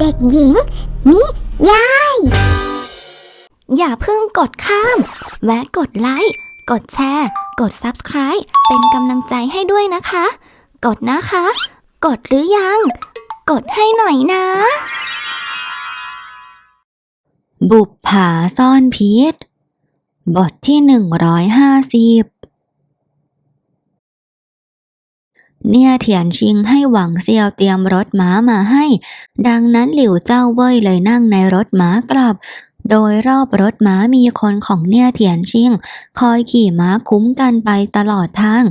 เด็กหญิง นิยาย อย่าเพิ่งกดข้าม แวะกดไลค์ กดแชร์ กด Subscribe เป็นกำลังใจให้ด้วยนะคะ กดนะคะ กดหรือยัง กดให้หน่อยนะ บุปผาซ่อนพิษบทที่ 150 เนี่ยเถียนชิงให้หวังเซียวเตรียมรถม้ามาให้ ดังนั้นหลิวเจ้าเว่ยเลยนั่งในรถม้ากลับ โดยรอบรถม้ามีคนของเนี่ยเถียนชิง คอยขี่ม้าคุ้มกันไปตลอดทาง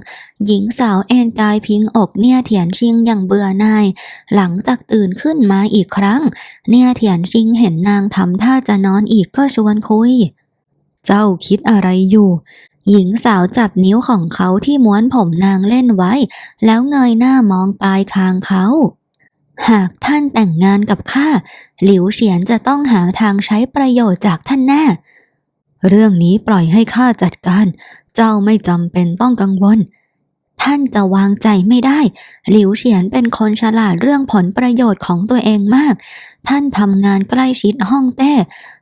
หญิงสาวเอนกายพิงอกเนี่ยเถียนชิงอย่างเบื่อหน่าย หลังจากตื่นขึ้นมาอีกครั้ง เนี่ยเถียนชิงเห็นนางทำท่าจะนอนอีกก็ชวนคุย เจ้าคิดอะไรอยู่ หญิงสาวจับนิ้วของเขาที่ม้วนผมนางเล่นไว้ แล้วเงยหน้ามองปลายคางเขา หากท่านแต่งงานกับข้าหลิวเฉียนจะต้องหาทางใช้ประโยชน์จากท่านแน่ เรื่องนี้ปล่อยให้ข้าจัดการ เจ้าไม่จำเป็นต้องกังวล ท่านจะวางใจไม่ได้ หลิวเฉียนเป็นคนฉลาดเรื่องผลประโยชน์ของตัวเองมาก ท่านทำงานใกล้ชิดห้องเต้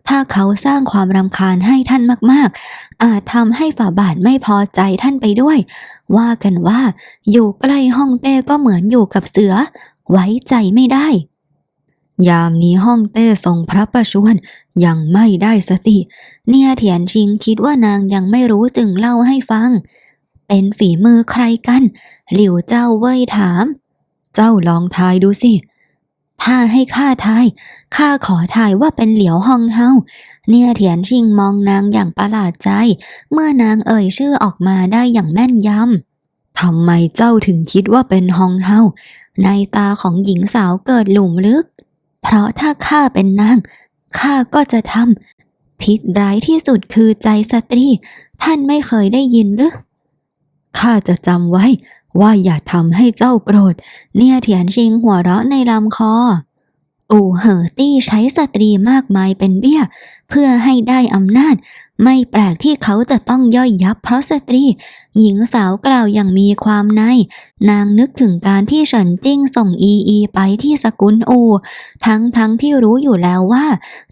ถ้าเขาสร้างความรำคาญให้ท่านมากๆ อาจทำให้ฝ่าบาทไม่พอใจท่านไปด้วย ว่ากันว่า อยู่ใกล้ห้องเต้ก็เหมือนอยู่กับเสือ ไว้ใจไม่ได้ยามนี้ห้องเต้ทรงพระประชวรยังไม่ได้สติ เนี่ยเถียนชิงคิดว่านางยังไม่รู้จึงเล่าให้ฟัง เป็นฝีมือใครกัน หลิวเจ้าเว่ยถาม เจ้าลองทายดูสิ ถ้าให้ข้าทาย ข้าขอทายว่าเป็นเหลียวฮองเฮา เนี่ยเถียนชิงมองนางอย่างประหลาดใจ เมื่อนางเอ่ยชื่อออกมาได้อย่างแม่นยำ ทำไมเจ้าถึงคิดว่าเป็นฮองเฮา ในตาของหญิงสาวเกิดหลุมลึก เพราะถ้าข้าเป็นนาง ข้าก็จะทำพิษร้ายที่สุดคือใจสตรี ท่านไม่เคยได้ยินหรือ ข้าจะจำไว้ ว่าอย่าทำให้เจ้าโกรธ เนี่ยเถียนชิงหัวเราะในลำคอ อู่เหอตี้ใช้สตรีมากมายเป็นเบี้ย เพื่อให้ได้อำนาจ ไม่แปลกที่เขาจะต้องย่อยยับเพราะสตรี หญิงสาวกล่าวอย่างมีความใน นางนึกถึงการที่เฉินจิ้งส่งอีอีไปที่สกุลอู ทั้งทั้งที่รู้อยู่แล้วว่า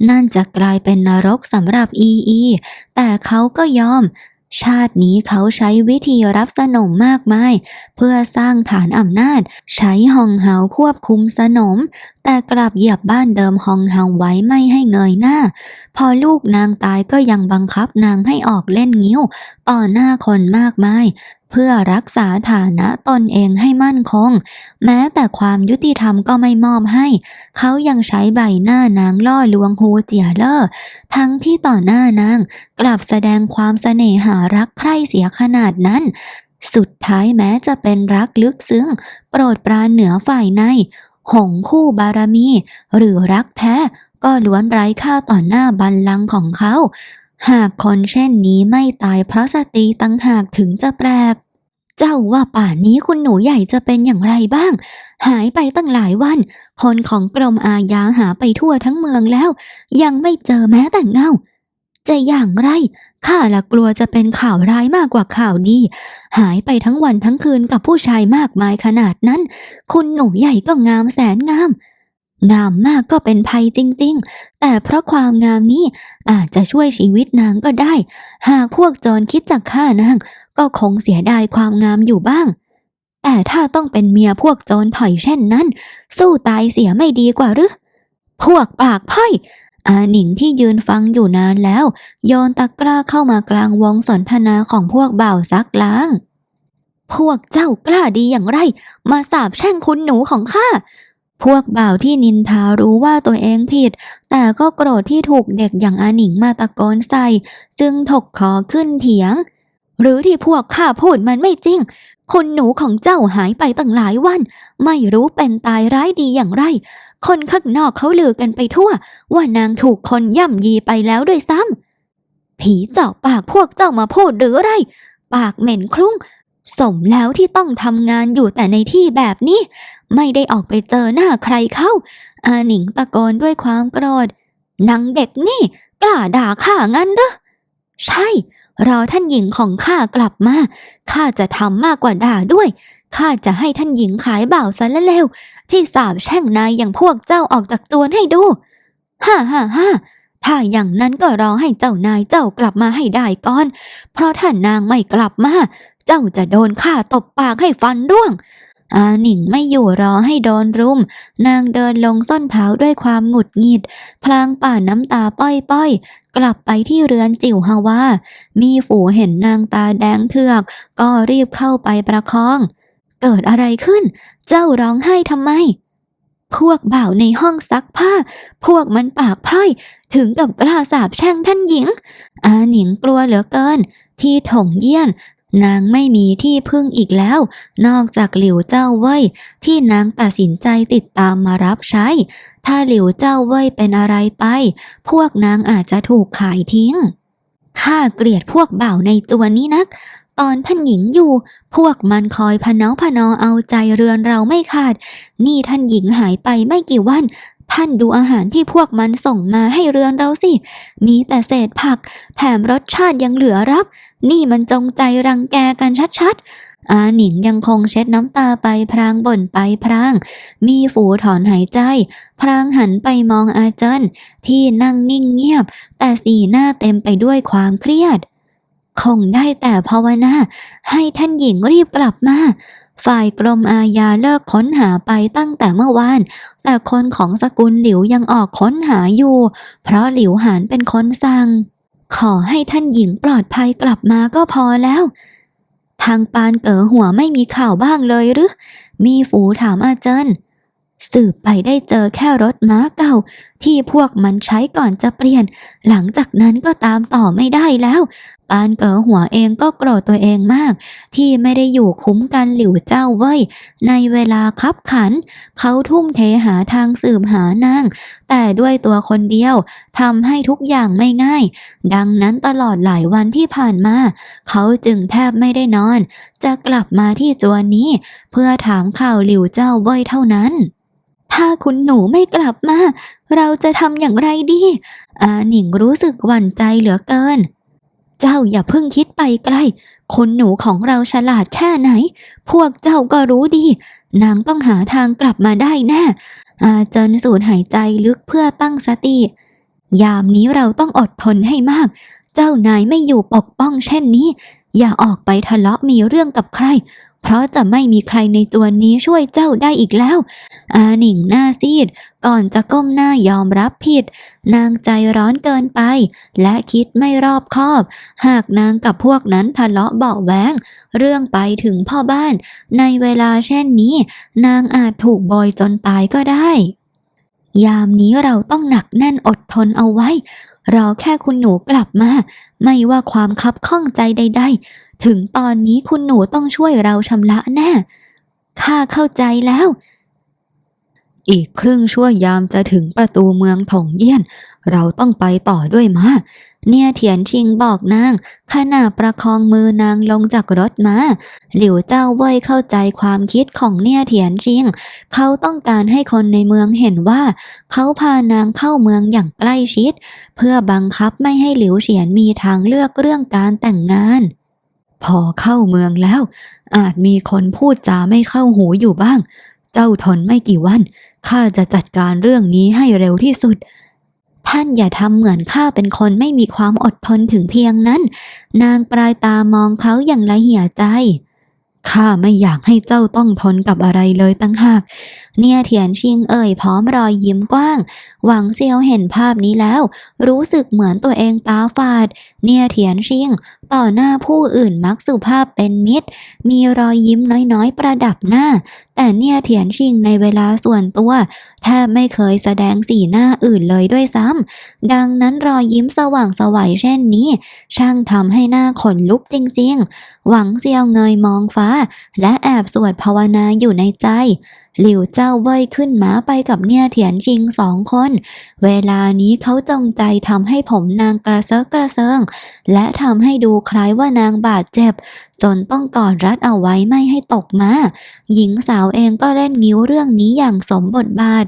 นั่นจะกลายเป็นนรกสำหรับอีอี แต่เขาก็ยอม ชาตินี้เขาใช้วิธีรับสนมมากมาย เพื่อสร้างฐานอำนาจ ใช้ฮองเฮาควบคุมสนม แต่กลับเหยียบบ้านเดิมฮองเฮาไว้ไม่ให้เงยหน้า พอลูกนางตายก็ยังบังคับนางให้ออกเล่นงิ้ว ต่อหน้าคนมากมาย เพื่อรักษาฐานะตนเองให้มั่นคง แม้แต่ความยุติธรรมก็ไม่มอบให้ เขายังใช้ใบหน้านางล่อลวงฮูเจียเลอร์ทั้งที่ต่อหน้านาง กลับแสดงความเสน่หารักใคร่เสียขนาดนั้น สุดท้ายแม้จะเป็นรักลึกซึ้ง โปรดปรานเหนือฝ่ายใน หงคู่บารมี หรือรักแท้ก็ล้วนไร้ค่าต่อหน้าบัลลังก์ของเขา หากคนเช่นนี้ไม่ตายเพราะสตรีตั้งหากถึงจะแปลก เจ้าว่าป่านนี้คุณหนูใหญ่จะเป็นอย่างไรบ้าง หายไปตั้งหลายวัน คนของกรมอาญาหาไปทั่วทั้งเมืองแล้ว ยังไม่เจอแม้แต่เงา จะอย่างไร ข้าละกลัวจะเป็นข่าวร้ายมากกว่าข่าวดี หายไปทั้งวันทั้งคืนกับผู้ชายมากมายขนาดนั้น คุณหนูใหญ่ก็งามแสนงาม งามมากก็เป็นภัยจริงๆ แต่เพราะความงามนี้อาจจะช่วยชีวิตนางก็ได้ หากพวกโจรคิดจะฆ่านาง ก็คงเสียดายความงามอยู่บ้าง แต่ถ้าต้องเป็นเมียพวกโจรถอยเช่นนั้น สู้ตายเสียไม่ดีกว่าหรือ พวกปากพ่อยอาหนิงที่ยืนฟังอยู่นานแล้ว โยนตะกร้าเข้ามากลางวงสนทนาของพวกบ่าวซักล้าง พวกเจ้ากล้าดีอย่างไร มาสาบแช่งคุณหนูของข้า พวกบ่าวที่นินทารู้ว่าตัวเองผิด แต่ก็โกรธที่ถูกเด็กอย่างอาหนิงมาตะโกนใส่ จึงถกคอขึ้นเถียง หรือที่พวกข้าพูดมันไม่จริงคุณหนูของเจ้าหายไปตั้งหลายวัน ไม่รู้เป็นตายร้ายดีอย่างไร คนข้างนอกเขาลือกันไปทั่ว ว่านางถูกคนย่ำยีไปแล้วด้วยซ้ำผีเจาะปากพวกเจ้ามาพูดหรืออะไร ปากเหม็นคลุ้ง สมแล้วที่ต้องทำงานอยู่แต่ในที่แบบนี้ ไม่ได้ออกไปเจอหน้าใครเข้า อาหนิงตะโกนด้วยความโกรธนางเด็กนี่กล้าด่าข้างั้นเหรอใช่ รอท่านหญิงของข้ากลับมาข้าจะทำมากกว่าด่าด้วยข้าจะให้ท่านหญิงขายบ่าวซะและเร็ว ที่สาบแช่งนายอย่างพวกเจ้าออกจากตัวให้ดูฮ่าฮ่าฮ่าถ้าอย่างนั้นก็รอให้เจ้านายเจ้ากลับมาให้ได้ก่อน เพราะถ้านางไม่กลับมา เจ้าจะโดนข้าตบปากให้ฟันร่วง อาหนิงไม่อยู่รอให้โดนรุม นางเดินลงส้นเท้าด้วยความหงุดหงิด พลางป่านน้ำตาป้อยๆ กลับไปที่เรือนจิ๋วฮาวา มีฝูเห็นนางตาแดงเถือก ก็รีบเข้าไปประคอง เกิดอะไรขึ้น เจ้าร้องไห้ทำไมพวกบ่าวในห้องซักผ้า พวกมันปากพร่อย ถึงกับกล้าสาบแช่งท่านหญิง อาหนิงกลัวเหลือเกิน ที่ถงเยี่ยน นางไม่มีที่พึ่งอีกแล้ว นอกจากหลิวเจ้าเว่ยที่นางตัดสินใจติดตามมารับใช้ ถ้าหลิวเจ้าเว่ยเป็นอะไรไป พวกนางอาจจะถูกขายทิ้งข้าเกลียดพวกบ่าวในตัวนี้นัก ตอนท่านหญิงอยู่ พวกมันคอยพเนาพนอเอาใจเรือนเราไม่ขาด นี่ท่านหญิงหายไปไม่กี่วัน ท่านดูอาหารที่พวกมันส่งมาให้เรือนเราสิ มีแต่เศษผัก แถมรสชาติยังเหลือรับ นี่มันจงใจรังแกกันชัดๆ อาหนิงยังคงเช็ดน้ำตาไปพรางบ่นไปพราง มีฝูถอนหายใจ พรางหันไปมองอาเจินที่นั่งนิ่งเงียบ แต่สีหน้าเต็มไปด้วยความเครียด คงได้แต่ภาวนา ให้ท่านหญิงรีบกลับมาฝ่ายกรมอาญาเลิกค้นหาไปตั้งแต่เมื่อวาน แต่คนของสกุลหลิวยังออกค้นหาอยู่ เพราะหลิวหานเป็นคนสั่ง ขอให้ท่านหญิงปลอดภัยกลับมาก็พอแล้ว ทางปานเก๋อหัวไม่มีข่าวบ้างเลยหรือ มีฝูถามอาเจินสืบไปได้เจอแค่รถม้าเก่า ที่พวกมันใช้ก่อนจะเปลี่ยน หลังจากนั้นก็ตามต่อไม่ได้แล้ว ปานเก๋อหัวเองก็โกรธตัวเองมาก ที่ไม่ได้อยู่คุ้มกันหลิวเจ้าเว้ย ในเวลาคับขัน เขาทุ่มเทหาทางสืบหานาง แต่ด้วยตัวคนเดียวทำให้ทุกอย่างไม่ง่าย ดังนั้นตลอดหลายวันที่ผ่านมา เขาจึงแทบไม่ได้นอน จะกลับมาที่จวนนี้ เพื่อถามข่าวหลิวเจ้าเว้ยเท่านั้นถ้าคุณหนูไม่กลับมา เราจะทำอย่างไรดี อาหนิงรู้สึกหวั่นใจเหลือเกิน เจ้าอย่าเพิ่งคิดไปไกล คนหนูของเราฉลาดแค่ไหน พวกเจ้าก็รู้ดี นางต้องหาทางกลับมาได้แน่ อาเจินสูดหายใจลึกเพื่อตั้งสติ ยามนี้เราต้องอดทนให้มาก เจ้านายไม่อยู่ปกป้องเช่นนี้ อย่าออกไปทะเลาะมีเรื่องกับใคร เพราะจะไม่มีใครในตัวนี้ช่วยเจ้าได้อีกแล้ว อาหนิงหน้าซีด ก่อนจะก้มหน้ายอมรับผิด นางใจร้อนเกินไป และคิดไม่รอบคอบ หากนางกับพวกนั้นทะเลาะเบาแวงเรื่องไปถึงพ่อบ้าน ในเวลาเช่นนี้ นางอาจถูกบอยจนตายก็ได้ ยามนี้เราต้องหนักแน่นอดทนเอาไว้รอแค่คุณหนูกลับมา ไม่ว่าความคับข้องใจใด ถึงตอนนี้คุณหนูต้องช่วยเราชำระแน่ ข้าเข้าใจแล้ว อีกครึ่งชั่วยามจะถึงประตูเมืองถงเยี่ยน เราต้องไปต่อด้วยมาเนี่ยเถียนชิงบอกนาง ขณะประคองมือนางลงจากรถมา หลิวเจ้าเว่ยเข้าใจความคิดของเนี่ยเถียนชิง เขาต้องการให้คนในเมืองเห็นว่า เขาพานางเข้าเมืองอย่างใกล้ชิด เพื่อบังคับไม่ให้หลิวเฉียนมีทางเลือกเรื่องการแต่งงาน พอเข้าเมืองแล้ว อาจมีคนพูดจาไม่เข้าหูอยู่บ้าง เจ้าทนไม่กี่วัน ข้าจะจัดการเรื่องนี้ให้เร็วที่สุด ท่านอย่าทำเหมือนข้าเป็นคนไม่มีความอดทนถึงเพียงนั้น นางปลายตามองเขาอย่างละเหี่ยใจข้าไม่อยากให้เจ้าต้องทนกับอะไรเลยตั้งหาก เนี่ยเถียนชิงเอ่ยพร้อมรอยยิ้มกว้าง หวังเซียวเห็นภาพนี้แล้ว รู้สึกเหมือนตัวเองตาฝาด เนี่ยเถียนชิง ต่อหน้าผู้อื่นมักสุภาพเป็นมิตร มีรอยยิ้มน้อยๆ ประดับหน้า แต่เนี่ยเถียนชิงในเวลาส่วนตัวแทบไม่เคยแสดงสีหน้าอื่นเลยด้วยซ้ำดังนั้นรอยยิ้มสว่างสวัยเช่นนี้ ช่างทำให้หน้าขนลุกจริงๆ หวังเซียวเงยมองฟ้า และแอบสวดภาวนาอยู่ในใจ หลิวเจ้าเว่ยขึ้นม้าไปกับเนี่ยเถียนชิงสองคน เวลานี้เขาจงใจทำให้ผมนางกระเซาะกระเซิง และทำให้ดูคล้ายว่านางบาดเจ็บ จนต้องกอดรัดเอาไว้ไม่ให้ตกมา หญิงสาวเองก็เล่นงิ้วเรื่องนี้อย่างสมบทบาท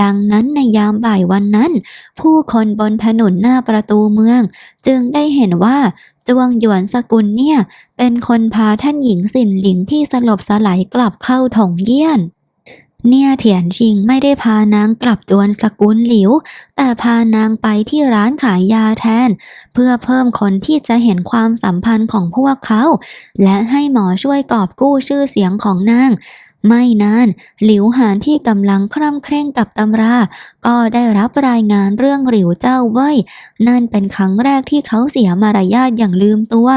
ดังนั้นในยามบ่ายวันนั้น ผู้คนบนถนนหน้าประตูเมือง จึงได้เห็นว่าจวงหยวนสกุลเนี่ย เป็นคนพาท่านหญิงสินหลิงที่สลบสลายกลับเข้าถงเยี่ยน เนี่ยเถียนชิงไม่ได้พานางกลับจวนสกุลหลิว แต่พานางไปที่ร้านขายยาแทน เพื่อเพิ่มคนที่จะเห็นความสัมพันธ์ของพวกเขา และให้หมอช่วยกอบกู้ชื่อเสียงของนาง ไม่นานหลิวหานที่กำลังคร่ำเคร่งกับตำรา ก็ได้รับรายงานเรื่องหลิวเจ้าเว่ยนั่นเป็นครั้งแรกที่เขาเสียมารยาทอย่างลืมตัว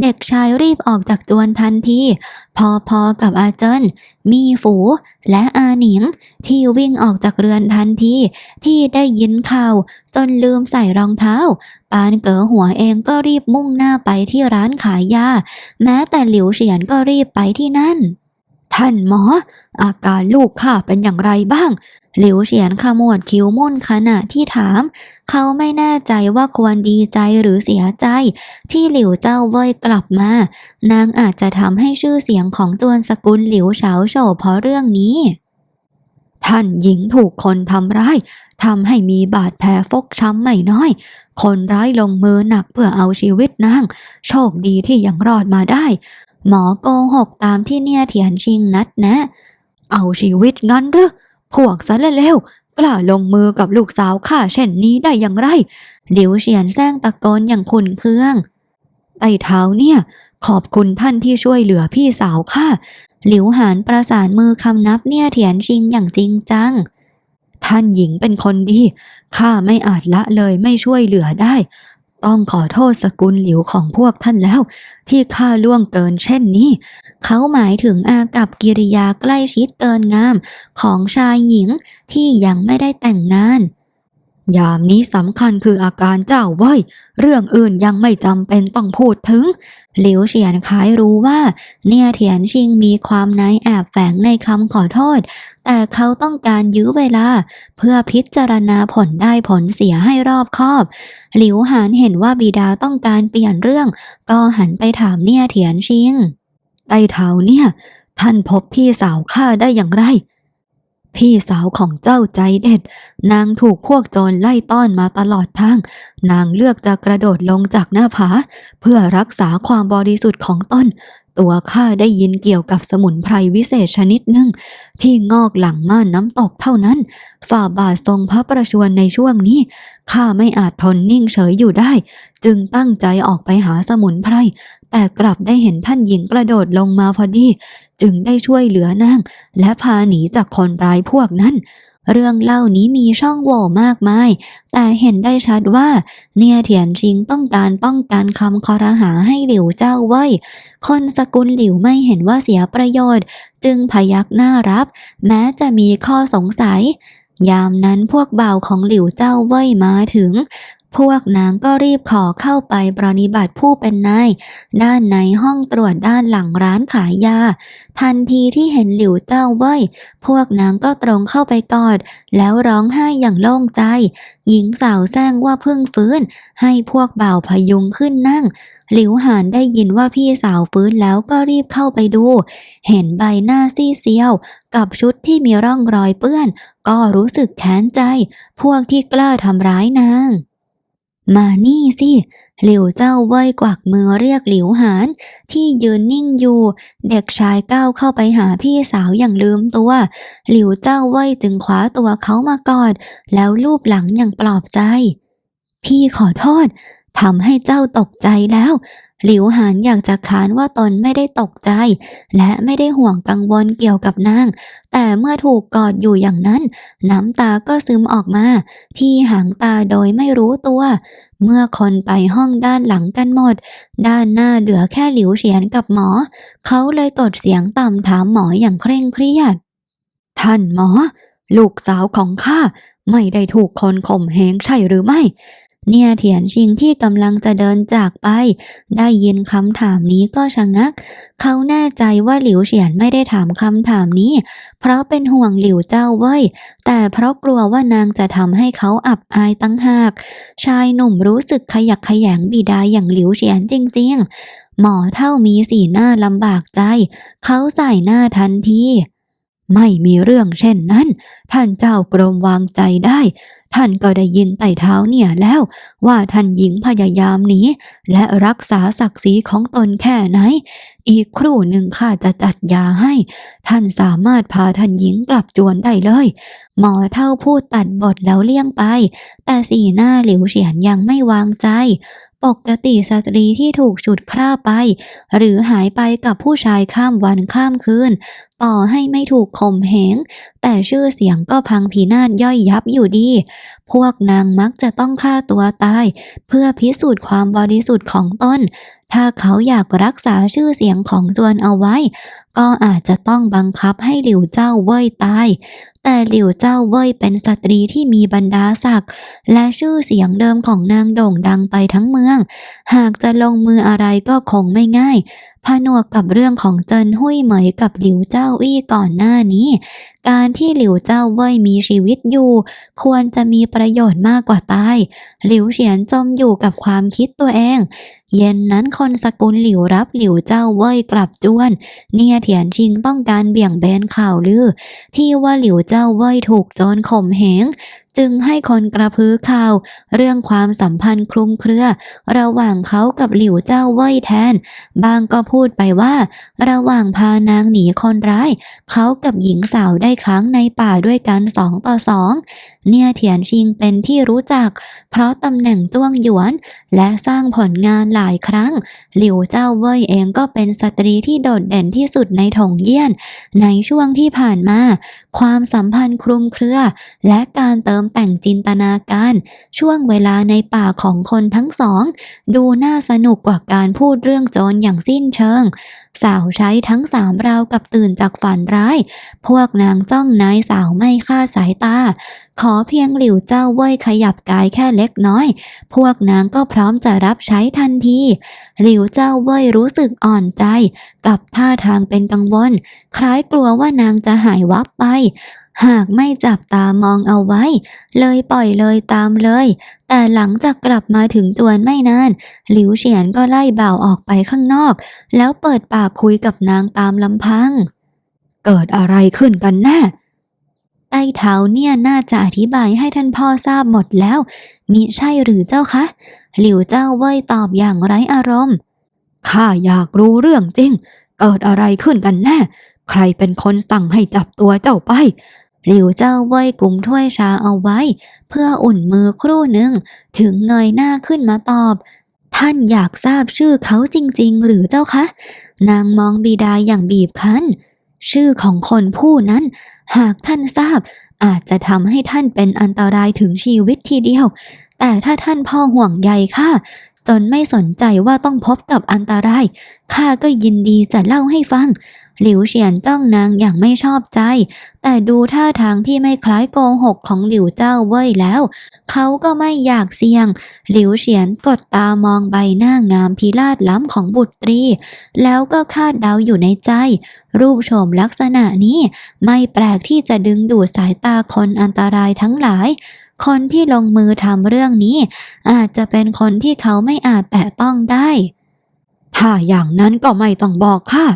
เด็กชายรีบออกจากจวนทันทีพอพอๆกับอาเจินมีฝูและอาหนิง ที่วิ่งออกจากเรือนทันทีที่ได้ยินข่าวจนลืมใส่รองเท้า ปานเก๋อหัวเองก็รีบมุ่งหน้าไปที่ร้านขายยา แม้แต่หลิวเฉียนก็รีบไปที่นั่น ท่านหมอ อาการลูกข้าเป็นอย่างไรบ้าง หลิวเฉียนขมวดคิ้วมุ่นขณะที่ถาม เขาไม่แน่ใจว่าควรดีใจหรือเสียใจ ที่หลิวเจ้าเว่ยกลับมา นางอาจจะทำให้ชื่อเสียงของตัวสกุลหลิวเฉาโฉบเพราะเรื่องนี้ ท่านหญิงถูกคนทำร้ายทำให้มีบาดแผลฟกช้ำไม่น้อย คนร้ายลงมือหนักเพื่อเอาชีวิตนาง โชคดีที่ยังรอดมาได้ หมอโกหกตามที่เนี่ยเถียนชิงนัดนะ เอาชีวิตงั้นหรือพวกสารเลวกล้าลงมือกับลูกสาวข้าเช่นนี้ได้อย่างไรหลิวเฉียนแซงตะโกนอย่างขุนเคืองไต่เท้าเนี่ย ขอบคุณท่านที่ช่วยเหลือพี่สาวข้าหลิวหานประสานมือคำนับเนี่ยเถียนชิงอย่างจริงจัง ท่านหญิงเป็นคนดีข้าไม่อาจละเลยไม่ช่วยเหลือได้ ต้องขอโทษสกุลหลิวของพวกท่านแล้ว ที่ข้าล่วงเกินเช่นนี้ เขาหมายถึงอากับกิริยาใกล้ชิดเกินงามของชายหญิงที่ยังไม่ได้แต่งงาน ยามนี้สำคัญคืออาการเจ้าเว้ย เรื่องอื่นยังไม่จำเป็นต้องพูดถึง หลิวเฉียนคายรู้ว่า เนี่ยเถียนชิงมีความนายแอบแฝงในคำขอโทษ แต่เขาต้องการยื้อเวลา เพื่อพิจารณาผลได้ผลเสียให้รอบคอบ หลิวหานเห็นว่าบิดาต้องการเปลี่ยนเรื่อง ก็หันไปถามเนี่ยเถียนชิงไต้เท้าเนี่ย ท่านพบพี่สาวข้าได้อย่างไร พี่สาวของเจ้าใจเด็ด นางถูกพวกโจรไล่ต้อนมาตลอดทาง นางเลือกจะกระโดดลงจากหน้าผา เพื่อรักษาความบริสุทธิ์ของตนตัวข้าได้ยินเกี่ยวกับสมุนไพรวิเศษชนิดหนึ่ง ที่งอกหลังม่านน้ำตกเท่านั้น ฝ่าบาททรงพระประชวรในช่วงนี้ข้าไม่อาจทนนิ่งเฉยอยู่ได้ จึงตั้งใจออกไปหาสมุนไพร แต่กลับได้เห็นท่านหญิงกระโดดลงมาพอดี จึงได้ช่วยเหลือนางและพาหนีจากคนร้ายพวกนั้น เรื่องเล่านี้มีช่องโหว่มากมาย แต่เห็นได้ชัดว่า เนี่ยเถียนชิงต้องการป้องกันคำคอรหาให้หลิวเจ้าเว่ยคนสกุลหลิวไม่เห็นว่าเสียประโยชน์ จึงพยักหน้ารับ แม้จะมีข้อสงสัยยามนั้นพวกบ่าวของหลิวเจ้าเว่ยมาถึง พวกนางก็รีบขอเข้าไปปรนิบัติผู้เป็นนายด้านในห้องตรวจด้านหลังร้านขายยา ทันทีที่เห็นหลิวเจ้าเว่ยพวกนางก็ตรงเข้าไปกอด แล้วร้องไห้อย่างโล่งใจ หญิงสาวแซงว่าเพิ่งฟื้น ให้พวกบ่าวพยุงขึ้นนั่ง หลิวหานได้ยินว่าพี่สาวฟื้นแล้วก็รีบเข้าไปดู เห็นใบหน้าซีเซียว กับชุดที่มีร่องรอยเปื้อน ก็รู้สึกแค้นใจ พวกที่กล้าทำร้ายนาง มานี่สิ หลิวเจ้าเว่ยกวักมือเรียกหลิวหาน ที่ยืนนิ่งอยู่ เด็กชายก้าวเข้าไปหาพี่สาวอย่างลืมตัว หลิวเจ้าเว่ยจึงคว้าตัวเขามากอด แล้วลูบหลังอย่างปลอบใจ พี่ขอโทษทำให้เจ้าตกใจแล้ว หลิวหานอยากจะค้านว่าตนไม่ได้ตกใจ และไม่ได้ห่วงกังวลเกี่ยวกับนาง แต่เมื่อถูกกอดอยู่อย่างนั้น น้ำตาก็ซึมออกมา ที่หางตาโดยไม่รู้ตัว เมื่อคนไปห้องด้านหลังกันหมด ด้านหน้าเหลือแค่หลิวเฉียนกับหมอ เขาเลยกดเสียงต่ำถามหมออย่างเคร่งเครียด ท่านหมอ ลูกสาวของข้าไม่ได้ถูกคนข่มเหงใช่หรือไม่ เนี่ยเถียนชิงที่กำลังจะเดินจากไป ได้ยินคำถามนี้ก็ชะงัก เขาแน่ใจว่าหลิวเฉียนไม่ได้ถามคำถามนี้ เพราะเป็นห่วงหลิวเจ้าเว้ย แต่เพราะกลัวว่านางจะทำให้เขาอับอายตั้งหาก ชายหนุ่มรู้สึกขยักขยงบิดาอย่างหลิวเฉียนจริงหมอเท่ามีสีหน้าลำบากใจ เขาใส่หน้าทันที ไม่มีเรื่องเช่นนั้น ท่านเจ้ากรมวางใจได้ ท่านก็ได้ยินไต่เท้าเนี่ยแล้ว ว่าท่านหญิงพยายามหนีและรักษาศักดิ์ศรีของตนแค่ไหน อีกครู่หนึ่งข้าจะจัดยาให้ ท่านสามารถพาท่านหญิงกลับจวนได้เลย หมอเท่าพูดตัดบทแล้วเลี่ยงไป แต่สีหน้าหลิวเฉียนยังไม่วางใจปกติสตรีที่ถูกฉุดคร่าไป หรือหายไปกับผู้ชายข้ามวันข้ามคืน ต่อให้ไม่ถูกข่มเหงแต่ชื่อเสียงก็พังพินาศย่อยยับอยู่ดี พวกนางมักจะต้องฆ่าตัวตาย เพื่อพิสูจน์ความบริสุทธิ์ของตนถ้าเขาอยากรักษาชื่อเสียงของตนเอาไว้ ก็อาจจะต้องบังคับให้หลิวเจ้าเว่ยตาย แต่หลิวเจ้าเว่ยเป็นสตรีที่มีบรรดาศักดิ์และชื่อเสียงเดิมของนางโด่งดังไปทั้งเมือง หากจะลงมืออะไรก็คงไม่ง่าย ผนวกกับเรื่องของเจินหุ้ยเหมยกับหลิวเจ้าอี้ก่อนหน้านี้การที่หลิวเจ้าเว่ยมีชีวิตอยู่ ควรจะมีประโยชน์มากกว่าตาย หลิวเฉียนจมอยู่กับความคิดตัวเอง เย็นนั้นคนสกุลหลิวรับหลิวเจ้าเว่ยกลับจวน เนี่ยเถียนชิงต้องการเบี่ยงเบนข่าวลือ ที่ว่าหลิวเจ้าเว่ยถูกโจรข่มเหงจึงให้คนกระพือข่าว เรื่องความสัมพันธ์คลุมเครือ ระหว่างเขากับหลิวเจ้าเว่ยแทน บางก็พูดไปว่า ระหว่างพานางหนีคนร้าย เขากับหญิงสาวได้ค้างในป่าด้วยกันสองต่อสอง เนี่ยเถียนชิงเป็นที่รู้จัก เพราะตำแหน่งจ้วงหยวน และสร้างผลงานหลายครั้ง หลิวเจ้าเว่ยเองก็เป็นสตรีที่โดดเด่นที่สุดในถงเยี่ยน ในช่วงที่ผ่านมา ความสัมพันธ์คลุมเครือ และการเติมแต่งจินตนาการ ช่วงเวลาในป่าของคนทั้งสอง ดูน่าสนุกกว่าการพูดเรื่องโจรอย่างสิ้นเชิง สาวใช้ทั้งสามราวกับตื่นจากฝันร้าย พวกนางจ้องนายสาวไม่ค่าสายตา ขอเพียงหลิวเจ้าเว่ยขยับกายแค่เล็กน้อย พวกนางก็พร้อมจะรับใช้ทันที หลิวเจ้าเว่ยรู้สึกอ่อนใจ กับท่าทางเป็นกังวล คล้ายกลัวว่านางจะหายวับไป หากไม่จับตามองเอาไว้ เลยปล่อยเลยตามเลย แต่หลังจากกลับมาถึงจวนไม่นาน หลิวเฉียนก็ไล่บ่าวออกไปข้างนอก แล้วเปิดปากคุยกับนางตามลำพัง เกิดอะไรขึ้นกันแน่ ใต้เท้าเนี่ยน่าจะอธิบายให้ท่านพ่อทราบหมดแล้ว มิใช่หรือเจ้าคะ หลิวเจ้าเว่ยตอบอย่างไร้อารมณ์ ข้าอยากรู้เรื่องจริง เกิดอะไรขึ้นกันแน่ ใครเป็นคนสั่งให้จับตัวเจ้าไป หลิวเจ้าเว่ยกุมถ้วยชาเอาไว้ เพื่ออุ่นมือครู่หนึ่ง ถึงเงยหน้าขึ้นมาตอบ ท่านอยากทราบชื่อเขาจริง ๆ หรือเจ้าคะ นางมองบิดาอย่างบีบคั้น ชื่อของคนผู้นั้น หากท่านทราบ อาจจะทำให้ท่านเป็นอันตรายถึงชีวิตทีเดียว แต่ถ้าท่านพ่อห่วงใยข้าจนไม่สนใจว่าต้องพบกับอันตรายข้าก็ยินดีจะเล่าให้ฟังหลิวเฉียนจ้องนางอย่างไม่ชอบใจ แต่ดูท่าทางที่ไม่คล้ายโกหกของหลิวเจ้าเว่ยแล้ว เขาก็ไม่อยากเสี่ยง หลิวเฉียนกดตามองใบหน้างามพิราศล้ำของบุตรี แล้วก็คาดเดาอยู่ในใจ รูปโฉมลักษณะนี้ไม่แปลกที่จะดึงดูดสายตาคนอันตรายทั้งหลายคนที่ลงมือทำเรื่องนี้ อาจจะเป็นคนที่เขาไม่อาจแตะต้องได้ ถ้าอย่างนั้นก็ไม่ต้องบอกค่ะ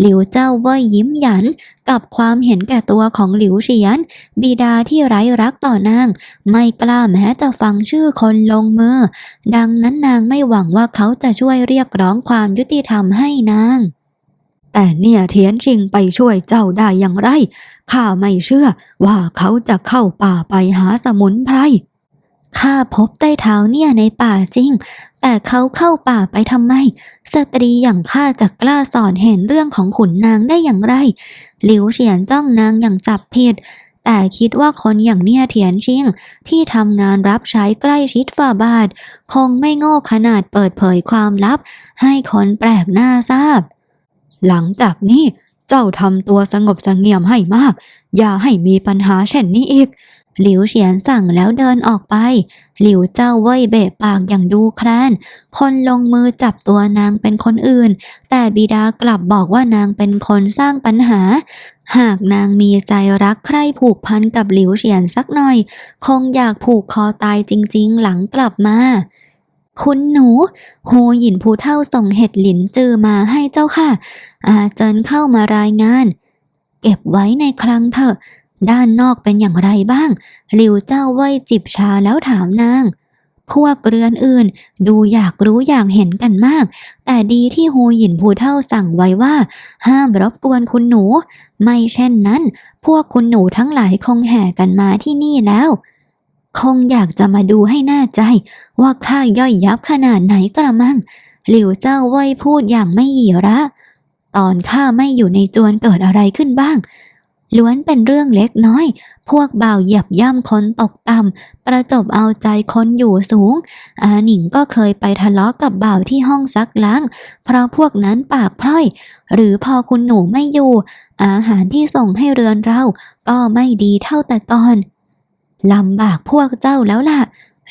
หลิวเจ้าเว่ยยิ้มหยันกับความเห็นแก่ตัวของหลิวเฉียน บิดาที่ไร้รักต่อนาง ไม่กล้าแม้แต่ฟังชื่อคนลงมือ ดังนั้นนางไม่หวังว่าเขาจะช่วยเรียกร้องความยุติธรรมให้นาง แต่เนี่ยเทียนชิงไปช่วยเจ้าได้อย่างไร ข้าไม่เชื่อว่าเขาจะเข้าป่าไปหาสมุนไพร ข้าพบใต้เท้าเนี่ยในป่าจริง แต่เขาเข้าป่าไปทำไม สตรีอย่างข้าจะกล้าสอนเห็นเรื่องของขุนนางได้อย่างไร หลิวเฉียนจ้องนางอย่างจับผิด แต่คิดว่าคนอย่างเนี่ยเทียนชิง ที่ทำงานรับใช้ใกล้ชิดฝ่าบาท คงไม่โง่ขนาดเปิดเผยความลับ ให้คนแปลกหน้าทราบ หลังจากนี้เจ้าทำตัวสงบเสงเงียมให้มาก อย่าให้มีปัญหาเช่นนี้อีก หลิวเฉียนสั่งแล้วเดินออกไป หลิวเจ้าเว่ยเบะปากอย่างดูแคลน คนลงมือจับตัวนางเป็นคนอื่น แต่บิดากลับบอกว่านางเป็นคนสร้างปัญหา หากนางมีใจรักใคร่ผูกพันกับหลิวเฉียนสักหน่อย คงอยากผูกคอตายจริงๆ หลังกลับมาคุณหนูโฮหยินผู้เท่าส่งเห็ดหลินจือมาให้เจ้าค่ะ อาเจินเข้ามารายงาน เก็บไว้ในคลังเถอะ ด้านนอกเป็นอย่างไรบ้าง หลิวเจ้าเว่ยจิบชาแล้วถามนาง พวกเรือนอื่นดูอยากรู้อยากเห็นกันมาก แต่ดีที่โฮหยินผู้เท่าสั่งไว้ว่า ห้ามรบกวนคุณหนู ไม่เช่นนั้น พวกคุณหนูทั้งหลายคงแห่กันมาที่นี่แล้ว คงอยากจะมาดูให้แน่ใจ ว่าข้าย่อยยับขนาดไหนกระมัง หลิวเจ้าเว่ยพูดอย่างไม่หยีระตอนข้าไม่อยู่ในจวนเกิดอะไรขึ้นบ้าง ล้วนเป็นเรื่องเล็กน้อย พวกบ่าวเหยียบย่ำคนตกต่ำ ประจบเอาใจคนอยู่สูง อาหนิงก็เคยไปทะเลาะกับบ่าวที่ห้องซักล้าง เพราะพวกนั้นปากพร่อย หรือพอคุณหนูไม่อยู่ อาหารที่ส่งให้เรือนเรา ก็ไม่ดีเท่าแต่ก่อน ลำบากพวกเจ้าแล้วล่ะ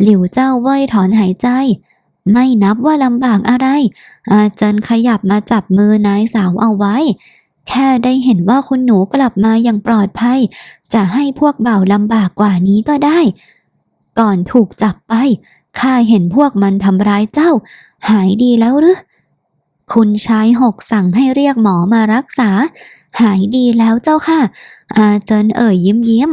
หลิวเจ้าเว่ยถอนหายใจไม่นับว่าลำบากอะไร อาจารย์ขยับมาจับมือนายสาวเอาไว้ แค่ได้เห็นว่าคุณหนูกลับมาอย่างปลอดภัย จะให้พวกเบ่าวลำบากกว่านี้ก็ได้ ก่อนถูกจับไปข้าเห็นพวกมันทำร้ายเจ้า หายดีแล้วหรือคุณชายหกสั่งให้เรียกหมอมารักษา หายดีแล้วเจ้าค่ะ อาเจินเอ่ยยิ้มยิ้ม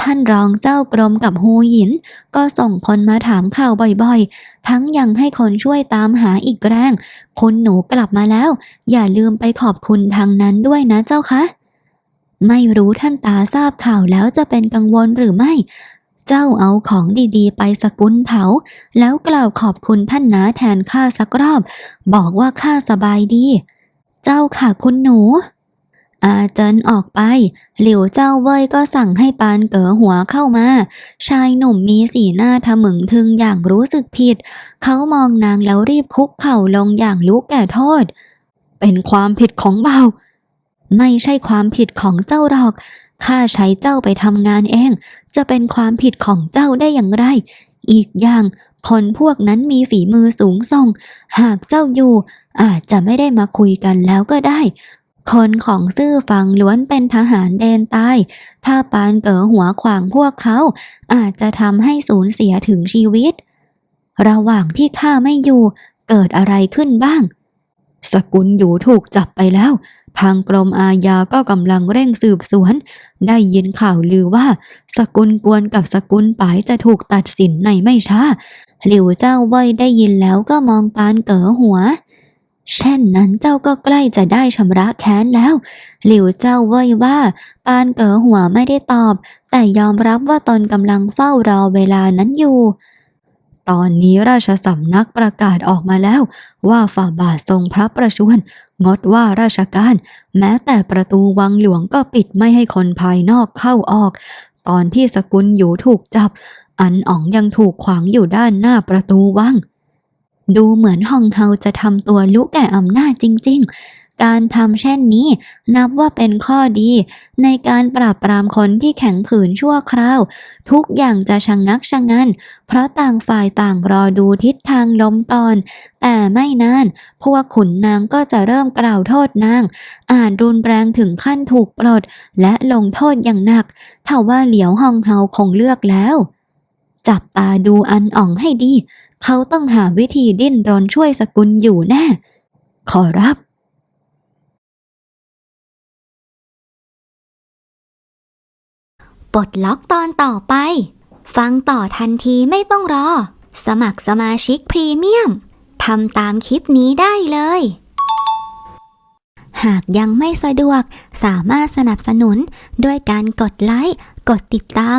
ท่านรองเจ้ากรมกับฮูหยิน ก็ส่งคนมาถามข่าวบ่อยๆ ทั้งยังให้คนช่วยตามหาอีกแรงคุณหนูกลับมาแล้ว อย่าลืมไปขอบคุณทางนั้นด้วยนะเจ้าคะ ไม่รู้ท่านตาทราบข่าวแล้วจะเป็นกังวลหรือไม่ เจ้าเอาของดีๆ ไปสกุลเผา แล้วกล่าวขอบคุณท่านนาแทนข้าสักรอบ บอกว่าข้าสบายดี เจ้าค่ะคุณหนู อาเจินออกไป หลิวเจ้าเว่ยก็สั่งให้ปานเก๋อหัวเข้ามา ชายหนุ่มมีสีหน้าทะมึงทึงอย่างรู้สึกผิด เขามองนางแล้วรีบคุกเข่าลงอย่างรู้แก่โทษ เป็นความผิดของเบา ไม่ใช่ความผิดของเจ้าหรอก ข้าใช้เจ้าไปทำงานเอง จะเป็นความผิดของเจ้าได้อย่างไร อีกอย่างคนพวกนั้นมีฝีมือสูงส่ง หากเจ้าอยู่ อาจจะไม่ได้มาคุยกันแล้วก็ได้ คนของซื่อฟังล้วนเป็นทหารเดนใต้ ถ้าปานเก๋อหัวขวางพวกเขา อาจจะทำให้สูญเสียถึงชีวิต ระหว่างที่ข้าไม่อยู่เกิดอะไรขึ้นบ้าง สกุลอยู่ถูกจับไปแล้ว ทางกรมอาญาก็กำลังเร่งสืบสวน ได้ยินข่าวลือว่า สกุลกวนกับสกุลปายจะถูกตัดสินในไม่ช้า หลิวเจ้าเว่ยได้ยินแล้วก็มองปานเก๋อหัว เช่นนั้นเจ้าก็ใกล้จะได้ชำระแค้นแล้ว หลิวเจ้าเว่ยว่า ปานเก๋อหัวไม่ได้ตอบ แต่ยอมรับว่าตนกำลังเฝ้ารอเวลานั้นอยู่ ตอนนี้ราชสำนักประกาศออกมาแล้ว ว่าฝ่าบาททรงพระประชวรงดว่าราชการ แม้แต่ประตูวังหลวงก็ปิดไม่ให้คนภายนอกเข้าออก ตอนที่สกุลอยู่ถูกจับ อันอ๋องยังถูกขวางอยู่ด้านหน้าประตูวัง ดูเหมือนฮองเฮาจะทำตัวลุกแก่อำนาจจริง ๆ การทำเช่นนี้นับว่าเป็นข้อดี ในการปราบปรามคนที่แข็งขืนชั่วคราว ทุกอย่างจะชะงงักชะงัน เพราะต่างฝ่ายต่างรอดูทิศทางลมตอน แต่ไม่นาน พวกขุนนางก็จะเริ่มกล่าวโทษนาง อาจรุนแรงถึงขั้นถูกปลด และลงโทษอย่างหนักถ้าว่าเหลียวฮองเฮาคงเลือกแล้ว จับตาดูอันอ่องให้ดี เขาต้องหาวิธีดิ้นรนช่วยสกุลอยู่แน่ ขอรับปลดล็อกตอนต่อไป ฟังต่อทันทีไม่ต้องรอ สมัครสมาชิกพรีเมียมทำตามคลิปนี้ได้เลย หากยังไม่สะดวกสามารถสนับสนุนด้วยการกดไลค์ กดติดตาม